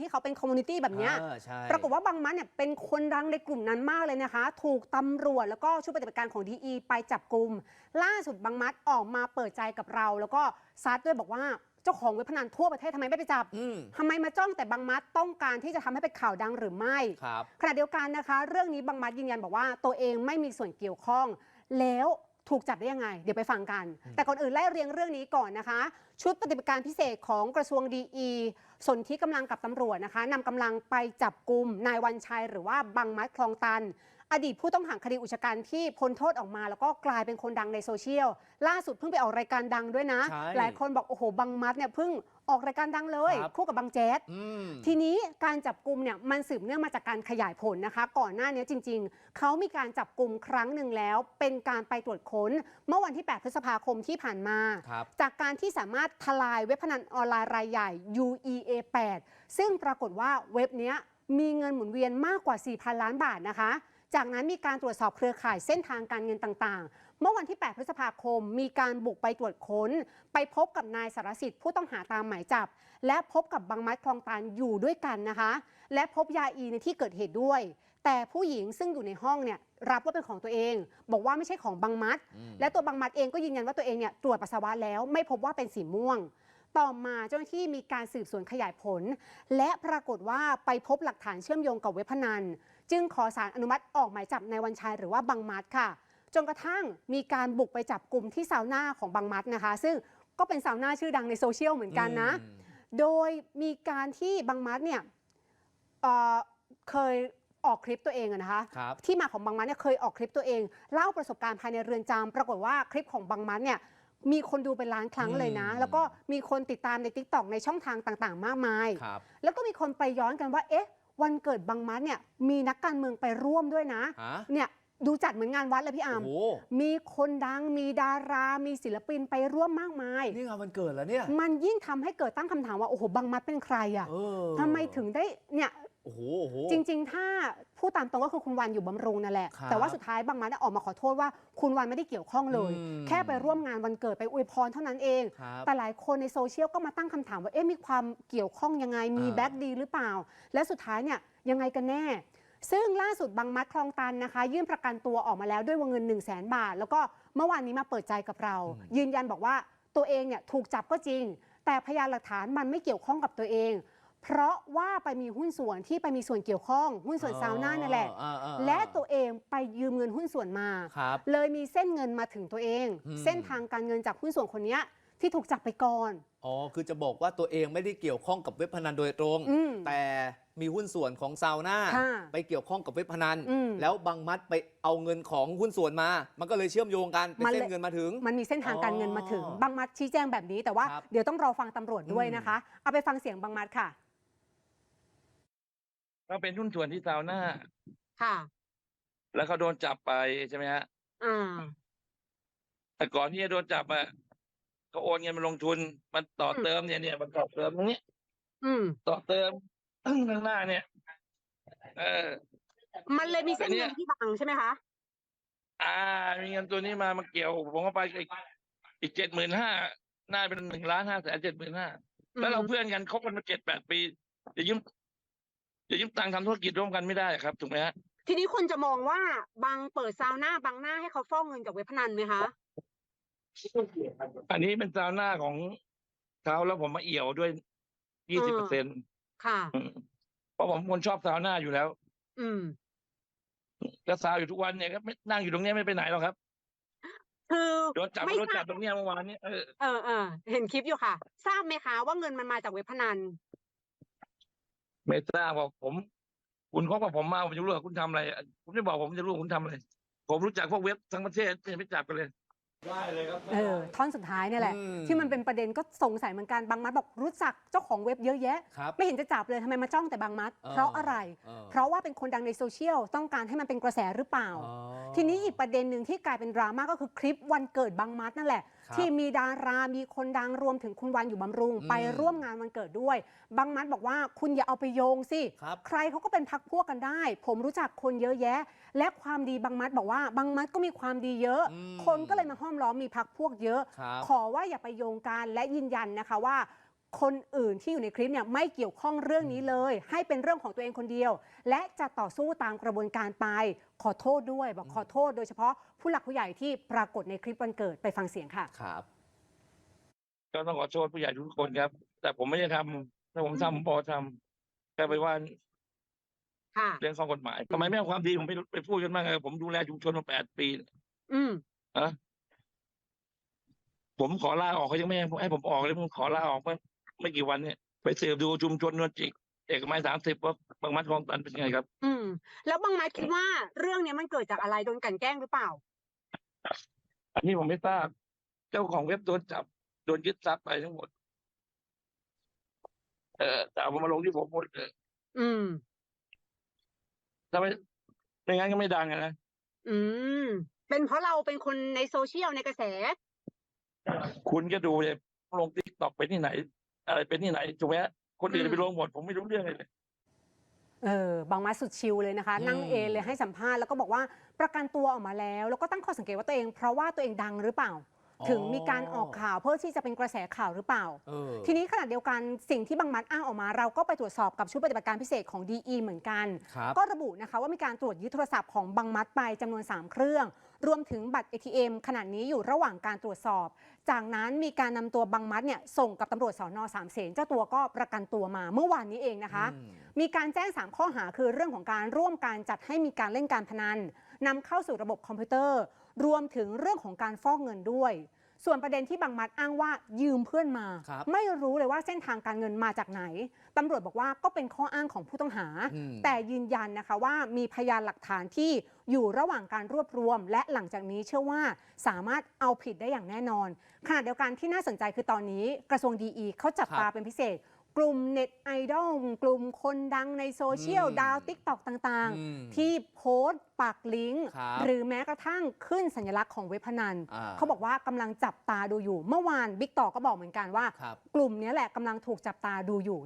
ที่เขาเป็นคอมมูนิตี้แบบเนี้ยอ่าใช่ปรากฏว่าบางมัดเนี่ยเป็นคนดังในกลุ่มนั้นมากเลยนะคะ ถูกตำรวจแล้วก็ชุดปฏิบัติการของดีไปจับกลุ่มล่าสุดบางมัดออกมาเปิดใจกับเรา แล้วก็ซัดด้วยบอกว่าเจ้าของเว็บพนันทั่วประเทศทำไมไม่ไปจับอืมทำไมมาจ้องแต่บางมัดต้องการที่จะทำให้เป็นข่าวดังหรือไม่ ครับ ขณะเดียวกันนะคะ เรื่องนี้บางมัดยืนยันบอกว่าตัวเองไม่มีส่วนเกี่ยวข้อง แล้ว ถูกจับได้ยังไง เดี๋ยวไปฟังกันอืมแต่ก่อนอื่นไล่เรียงเรื่องนี้ก่อนนะคะ ชุดปฏิบัติการพิเศษของกระทรวงดีอีสนที่กำลังกับตำรวจนะคะนำกำลังไปจับกลุ่มนายวันชัยหรือว่าบังมัดคลองตัน อดีตผู้ต้องหาคดีอุกชะกันที่พ้นโทษออกมา แล้วก็กลายเป็นคนดังในโซเชียล ล่าสุดเพิ่งไปออกรายการดังด้วยนะ ใช่หลายคนบอกโอ้โหบังมัดเนี่ยเพิ่งออกรายการดังเลย ครับ คู่กับบังแจ๊ด อืม ทีนี้การจับกลุ่มเนี่ยมันสืบเนื่องมาจากการขยายผลนะคะ ก่อนหน้านี้จริง ๆ เขามีการจับกลุ่มครั้งหนึ่งแล้ว เป็นการไปตรวจค้น เมื่อวันที่ 8 พฤษภาคมที่ผ่านมา ครับ จากการที่สามารถทลายเว็บพนันออนไลน์รายใหญ่ UEA 8ซึ่งปรากฏว่าเว็บเนี้ยมีเงินหมุนเวียนมากกว่า 4,000 ล้านบาทนะคะ จากนั้นมีการตรวจสอบเครือข่ายเส้นทางการเงินต่างๆ เมื่อวันที่ 8 พฤษภาคม มีการบุกไปตรวจค้น ไปพบกับนายสารสิทธิ์ผู้ต้องหาตามหมายจับ และพบกับบังมัดคลองตานอยู่ด้วยกันนะคะ และพบยาอีในที่เกิดเหตุด้วย แต่ผู้หญิงซึ่งอยู่ในห้องเนี่ยรับว่าเป็นของตัวเอง บอกว่าไม่ใช่ของบังมัดอืมและตัวบังมัดเองก็ยืนยันว่าตัวเองเนี่ยตรวจปัสสาวะแล้วไม่พบว่าเป็นสีม่วงต่อมาเจ้าหน้าที่มีการสืบสวนขยายผล และปรากฏว่าไปพบหลักฐานเชื่อมโยงกับเว็บพนัน จึงขอสารอนุมัติออกหมายจับในายวันชัยหรือว่าบังมัดค่ะ จนกระทั่งมีการบุกไปจับกลุ่มที่ซาวน่าของบังมัดนะคะ ซึ่งก็เป็นซาวน่าชื่อดังในโซเชียลเหมือนกันนะอืมโดยมีการที่บังมัดเนี่ยเอ่อเคยออกคลิปตัวเองอะนะคะครับที่มาของบังมัดเนี่ยเคยออกคลิปตัวเอง เล่าประสบการณ์ภายในเรือนจำปรากฏว่าคลิปของบังมัดเนี่ยมีคนดูเป็นล้านครั้งเลยนะอืมแล้วก็มีคนติดตามใน t ิ k t o k ในช่องทางต่างๆ มากมายครับแล้วก็มีคนไปย้อนกันว่าเอ๊ะ วันเกิดบังมัดเนี่ยมีนักการเมืองไปร่วมด้วยนะฮะ เนี่ยดูจัดเหมือนงานวัดเลยพี่อาโอ้ร์มโหมีคนดังมีดารา มีศิลปินไปร่วมมากมาย นี่งานวันเกิดแล้วเนี่ยมันยิ่งทำให้เกิดตั้งคำถามว่าโอ้โหบังมัดเป็นใครอะ เออ ทำไมถึงได้เนี่ย โอ้โหโอ้โห จริง ๆ ถ้าพูดตามตรงก็คือคุณวันอยู่บำรุงนั่นแหละ ครับแต่ว่าสุดท้ายบางมัดออกมาขอโทษว่าคุณวันไม่ได้เกี่ยวข้องเลย อืมแค่ไปร่วมงานวันเกิดไปอวยพรเท่านั้นเอง ครับแต่หลายคนในโซเชียลก็มาตั้งคำถามว่าเอ๊ะมีความเกี่ยวข้องยังไงมีอ่า แบ็กดีหรือเปล่า และสุดท้ายเนี่ยยังไงกันแน่ ซึ่งล่าสุดบางมัดคลองตันนะคะ ยื่นประกันตัวออกมาแล้วด้วยวงเงิน 1 0 0 0 0แบาท แล้วก็เมื่อวานนี้มาเปิดใจกับเรา ยืนยันบอกว่าตัวเองเนี่ยถูกจับก็จริง แต่พยานหลักฐานมันไม่เกี่ยวข้องกับตัวเอง เพราะว่าไปมีหุ้นส่วนที่ไปมีส่วนเกี่ยวข้อง หุ้นส่วนซาวน่านั่นแหละ อ่าอ่าอ่า และตัวเองไปยืมเงินหุ้นส่วนมา ครับ เลยมีเส้นเงินมาถึงตัวเอง อืม เส้นทางการเงินจากหุ้นส่วนคนเนี้ยที่ถูกจับไปก่อน อ๋อ คือจะบอกว่าตัวเองไม่ได้เกี่ยวข้องกับเว็บพนันโดยตรง อืมแต่มีหุ้นส่วนของซาวน่าค่ะไปเกี่ยวข้องกับเว็บพนัน อืมแล้วบางมัดไปเอาเงินของหุ้นส่วนมา มันก็เลยเชื่อมโยงกันเป็นมันเลย เส้นเงินมาถึง มันมีเส้นทางการเงินมาถึง อ๋อบางมัดชี้แจงแบบนี้แต่ว่าครับเดี๋ยวต้องรอฟังตำรวจด้วยอืมนะคะ เอาไปฟังเสียงบางมัดค่ะ ก็เป็นหุ้นส่วนที่ซาวน่าค่ะ แล้วเขาโดนจับไปใช่ไหมฮะอ่าแต่ก่อนที่จะโดนจับอะเขาโอนเงินมาลงทุน มันต่อเติมเนี่ยเนี่ยมันต่อเติมตรงนี้อืม ต่อเติมข้างหน้าเนี่ย เออ มันเลยมีเส้นแต่เนี่เงิยนที่บังใช่ไหมคะอ่า มีเงินตัวนี้มามาเกี่ยว ผมก็ไปอีกอีกเจ็ดหมื่นห้าน่าเป็นหนึ่งล้านห้าแสนเจ็ดหมื่นห้าแล้วเราเพื่อนกันคบกันมาเจ็ดแปดปีจะยืม จะยืมตังค์ทำธุรกิจร่วมกันไม่ได้ครับถูกไหมฮะทีนี้คนจะมองว่าบางเปิดซาวน่าบางหน้าให้เขาฟอกเงินจากเว็บพนันไหมคะอันนี้เป็นซาวน่าของเขาแล้วผมมาเอี่ยวด้วยยี่สิบเปอร์เซ็นต์ค่ะเพราะผมคนชอบซาวน่าอยู่แล้ว อืมก็ซาวอยู่ทุกวันเนี่ยก็ไม่นั่งอยู่ตรงเนี้ยไม่ไปไหนหรอกครับ คือโดนจับไม่โดนทจัราบบตรงเนี้ยเมื่อวานนี้เออเออเออเห็นคลิปอยู่ค่ะ ทราบไหมคะว่าเงินมันมาจากเว็บพนัน ไม่ทราบบอกผม คุณเขาบอกผมมาผมจะรู้ว่าคุณทำอะไร ผมจะบอกผมจะรู้ว่าคุณทำอะไร ผมรู้จักพวกเว็บทั้งประเทศไม่ไปจับกันเลยเออท่อนสุดท้ายเนี่ยแหละอืมที่มันเป็นประเด็นก็สงสัยเหมือนกันบางมัดบอกรู้จักเจ้าของเว็บเยอะแยะครับไม่เห็นจะจับเลยทำไมมาจ้องแต่บางมัดเออเพราะอะไรเออเพราะว่าเป็นคนดังในโซเชียลต้องการให้มันเป็นกระแสหรือเปล่าอ๋อทีนี้อีกประเด็นหนึ่งที่กลายเป็นดราม่าก็คือคลิปวันเกิดบางมัดนั่นแหละครับที่มีดารา มีคนดังรวมถึงคุณวันอยู่บำรุง อืมไปร่วมงานวันเกิดด้วย บางมัดบอกว่าคุณอย่าเอาไปโยงสิ ครับ ใครเขาก็เป็นพักพวกกันได้ ผมรู้จักคนเยอะแยะ และความดีบางมัดบอกว่าบางมัดก็มีความดีเยอะ อืมคนก็เลยมาห้อมล้อมมีพักพวกเยอะ ครับ ขอว่าอย่าไปโยงกันและยืนยันนะคะว่า คนอื่นที่อยู่ในคลิปเนี่ยไม่เกี่ยวข้องเรื่องนี้เลย ให้เป็นเรื่องของตัวเองคนเดียว และจะต่อสู้ตามกระบวนการไป ขอโทษด้วยบอกขอโทษโดยเฉพาะผู้หลักผู้ใหญ่ที่ปรากฏในคลิปวันเกิดไปฟังเสียงค่ะ ครับ ก็ต้องขอโทษผู้ใหญ่ทุกคนครับ แต่ผมไม่ได้ทำถ้าผมทำผมพอทำแค่ไปว่าค่ะ เรื่องข้อกฎหมายทำไมไม่เอาความดีผมไปไปพูดกันบ้างอะผมดูแลชุมชนมาแปดปี อืมอะผมขอลาออกเขายังไม่ให้ให้ผมออกเลยผมขอลาออกเมื่อ ไม่กี่วันเนี่ยไปสืบดูชุมชนนวลจิกเอกมัยสามสิบว่าบางมัดคลองตันเป็นไงครับ อืม แล้วบางนัดคิดว่าเรื่องเนี้ยมันเกิดจากอะไรโดนกลันแกล้งหรือเปล่า อันนี้ผมไม่ทราบ เจ้าของเว็บโดนจับโดนยึดทรัพย์ไปทั้งหมด เออแต่เอามาลงที่ผมหมดเลยอืมถ้าไม่ไม่งั้นก็ไม่ดังอะนะอืม เป็นเพราะเราเป็นคนในโซเชียลในกระแส คุณก็ดูเลยลงติ๊กตอกไปที่ไหน อะไรเป็นที่ไหนถูกไหมฮะคนอื่นอืมไปลงหมดผมไม่รู้เรื่องเลย เออบางมาสุดชิลเลยนะคะอืมนั่งเองเลยให้สัมภาษณ์แล้วก็บอกว่าประกันตัวออกมาแล้ว แล้วก็ตั้งข้อสังเกตว่าตัวเองเพราะว่าตัวเองดังหรือเปล่า ถึงมีการออกข่าวเพื่อที่จะเป็นกระแสข่าวหรือเปล่าเออทีนี้ขณะเดียวกันสิ่งที่บางมัดอ้างออกมา เราก็ไปตรวจสอบกับชุดปฏิบัติการพิเศษของ DE เหมือนกันครับก็ระบุนะคะว่ามีการตรวจยึดโทรศัพท์ของบังมัดไปจำนวน 3 เครื่อง รวมถึงบัตร ATM ขณะนี้อยู่ระหว่างการตรวจสอบ จากนั้นมีการนำตัวบังมัดเนี่ยส่งกับตำรวจสอนอสามเสนเจ้าตัวก็ประกันตัวมาเมื่อวานนี้เองนะคะอืมมีการแจ้ง 3 ข้อหาคือเรื่องของการร่วมการจัดให้มีการเล่นการพนันนำเข้าสู่ระบบคอมพิวเตอร์ รวมถึงเรื่องของการฟอกเงินด้วย ส่วนประเด็นที่บางมัดอ้างว่ายืมเพื่อนมา ครับไม่รู้เลยว่าเส้นทางการเงินมาจากไหนตำรวจบอกว่าก็เป็นข้ออ้างของผู้ต้องหา อืม แต่ยืนยันนะคะว่ามีพยานหลักฐานที่อยู่ระหว่างการรวบรวม และหลังจากนี้เชื่อว่าสามารถเอาผิดได้อย่างแน่นอนขณะเดียวกันที่น่าสนใจคือตอนนี้กระทรวงดีเขาจับครับ ตาเป็นพิเศษ กลุ่มเน็ตไอดอลกลุ่มคนดังในโซเชียล อืมดาวติ๊กตอกต่างอืมๆ ที่โพสต์ปักลิงก์ครับหรือแม้กระทั่งขึ้นสัญลักษณ์ของเว็บพนัน อ่า เขาบอกว่ากำลังจับตาดูอยู่ เมื่อวานบิ๊กต่อก็บอกเหมือนกันว่า ครับ กลุ่มนี้แหละกำลังถูกจับตาดูอยู่